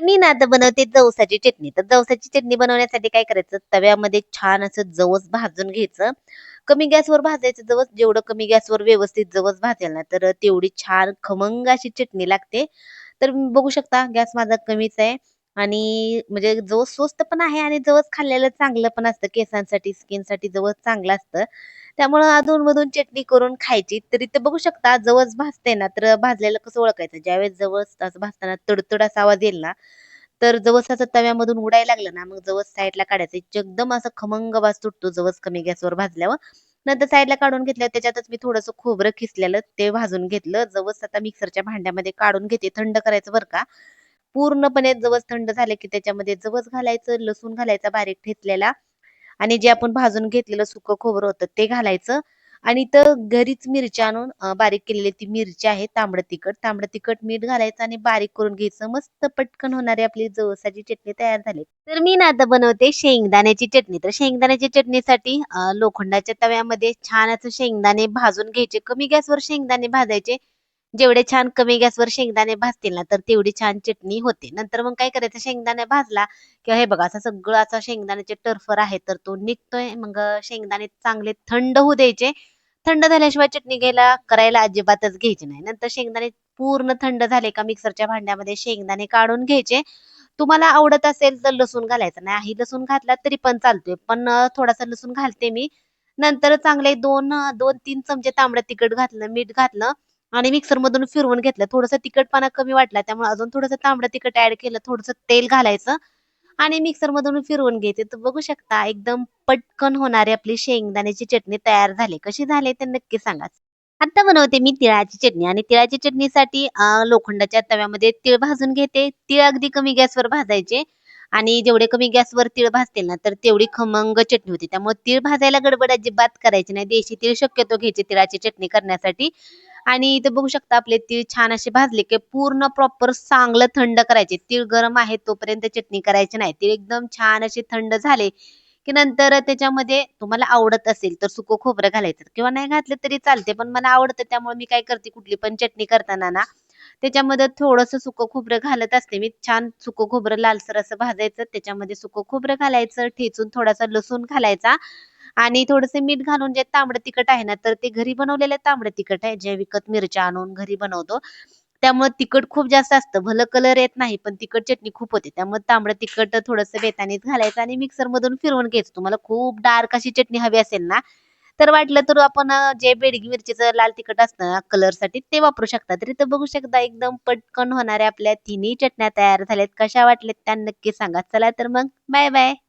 तर मी ना आता बनवते जवसाची चटणी. तर जवसाची चटणी बनवण्यासाठी काय करायचं? तव्यामध्ये छान असं जवस भाजून घ्यायचं. कमी गॅसवर भाजायचं जवस. जेवढं कमी गॅसवर व्यवस्थित जवस भाजेल ना तर तेवढी छान खमंग अशी चटणी लागते. तर बघू शकता गॅस माझा कमीच आहे. आणि म्हणजे जवस स्वस्त पण आहे आणि जवस खाल्लेलं चांगलं पण असतं. केसांसाठी स्किनसाठी जवस चांगलं असतं. त्यामुळं अधूनमधून चटणी करून खायची. तर इथं बघू शकता जवळच भाजते ना तर भाजलेलं कसं ओळखायचं? ज्यावेळेस जवळ असं भाजताना तडतड असा आवाज येईल ना तर जवस असं तव्यामधून उडायला लागलं ना मग जवस साईडला काढायचं. एकदम असं खमंग वास तुटतो जवस कमी गॅसवर भाजल्यावर. नंतर साईडला काढून घेतलं त्याच्यातच मी थोडंसं खोबरं खिसलेलं ते भाजून घेतलं. जवस आता मिक्सरच्या भांड्यामध्ये काढून घेते थंड करायचं बरं का. पूर्णपणे जवस थंड झाले की त्याच्यामध्ये जवस घालायचं लसूण घालायचा बारीक ठेचलेला. आणि जे आपण भाजून घेतलेलं सुकं खोबरं होतं ते घालायचं. आणि तर घरीच मिरची आणून बारीक केलेली ती मिरची आहे तांबडं तिखट. तांबडं तिखट मीठ घालायचं आणि बारीक करून घ्यायचं. मस्त पटकन होणारी आपली जवसाची चटणी तयार झाली. तर मी ना आता बनवते शेंगदाण्याची चटणी. तर शेंगदाण्याची चटणीसाठी लोखंडाच्या तव्यामध्ये छान असं शेंगदाणे भाजून घ्यायचे. कमी गॅसवर शेंगदाणे भाजायचे. जेवढे छान कमी गॅसवर शेंगदाणे भाजतील ना तर तेवढी छान चटणी होते. नंतर मग काय करायचं? शेंगदाणे भाजला किंवा हे बघा असं सगळं असा शेंगदाण्याचे टर्फर आहे तर तो निघतोय. मग शेंगदाणे चांगले थंड होऊ द्यायचे. थंड झाल्याशिवाय चटणी घ्यायला करायला अजिबातच घ्यायची नाही. नंतर शेंगदाणे पूर्ण थंड झाले का मिक्सरच्या भांड्यामध्ये शेंगदाणे काढून घ्यायचे. तुम्हाला आवडत असेल तर लसूण घालायचं. नाही लसूण घातला तरी पण चालतोय. पण थोडासा लसूण घालते मी. नंतर चांगले दोन दोन तीन चमचे तांबडं तिखट घातलं मीठ घातलं. आणि मिक्सर मधून फिरवून घेतलं. थोडंसं तिखटपणा कमी वाटला त्यामुळे अजून थोडंसं तांबडं तिखट ऍड केलं थोडंसं तेल घालायचं. आणि मिक्सर मधून फिरवून घ्यायचे. तर बघू शकता एकदम पटकन होणारी आपली शेंगदाण्याची चटणी तयार झाली. कशी झाली ते नक्की सांगा. आता बनवते मी तिळाची चटणी. आणि तिळाची चटणीसाठी लोखंडाच्या तव्यामध्ये तीळ भाजून घेते. तीळ अगदी कमी गॅसवर भाजायचे. आणि जेवढे कमी गॅसवर तीळ भाजतील ना तर तेवढी खमंग चटणी होती. त्यामुळे तीळ भाजायला गडबड अजिबात करायची नाही. देशी तीळ शक्यतो घ्यायचे तिळाची चटणी करण्यासाठी. आणि इथे बघू शकता आपले तीळ छान असे भाजले की पूर्ण प्रॉपर चांगलं थंड करायचे. तीळ गरम आहे तोपर्यंत चटणी करायची नाही. तीळ एकदम छान असे थंड झाले की नंतर त्याच्यामध्ये तुम्हाला आवडत असेल तर सुकं खोबरं घालायचं. किंवा नाही घातलं तरी चालते पण मला आवडतं त्यामुळे मी काय करते कुठली पण चटणी करताना ना त्याच्यामध्ये थोडंसं सुकं खोबरं घालत असते मी. छान सुकं खोबरं लालसर असं भाजायचं त्याच्यामध्ये सुकं खोबरं घालायचं ठेचून थोडासा लसूण घालायचा. आणि थोडंसं मीठ घालून जे तांबडं तिखट आहे ना तर ते घरी बनवलेलं तांबडं तिखट आहे जे विकत मिरच्या आणून घरी बनवतो. त्यामुळे तिखट खूप जास्त असतं. भलं कलर येत नाही पण तिखट चटणी खूप होते. त्यामुळे तांबडं तिखट थोडंसं बेतानीत घालायचं आणि मिक्सर मधून फिरवून घ्यायचं. तुम्हाला खूप डार्क अशी चटणी हवी असेल ना तर वाटलं तर आपण जे बेडगी मिरचीचं लाल तिखट असतं ना ते वापरू शकता. तरी तर बघू शकता एकदम पटकन होणाऱ्या आपल्या तिन्ही चटण्या तयार झाल्यात. कशा वाटल्यात त्या नक्की सांगा. चला तर मग बाय बाय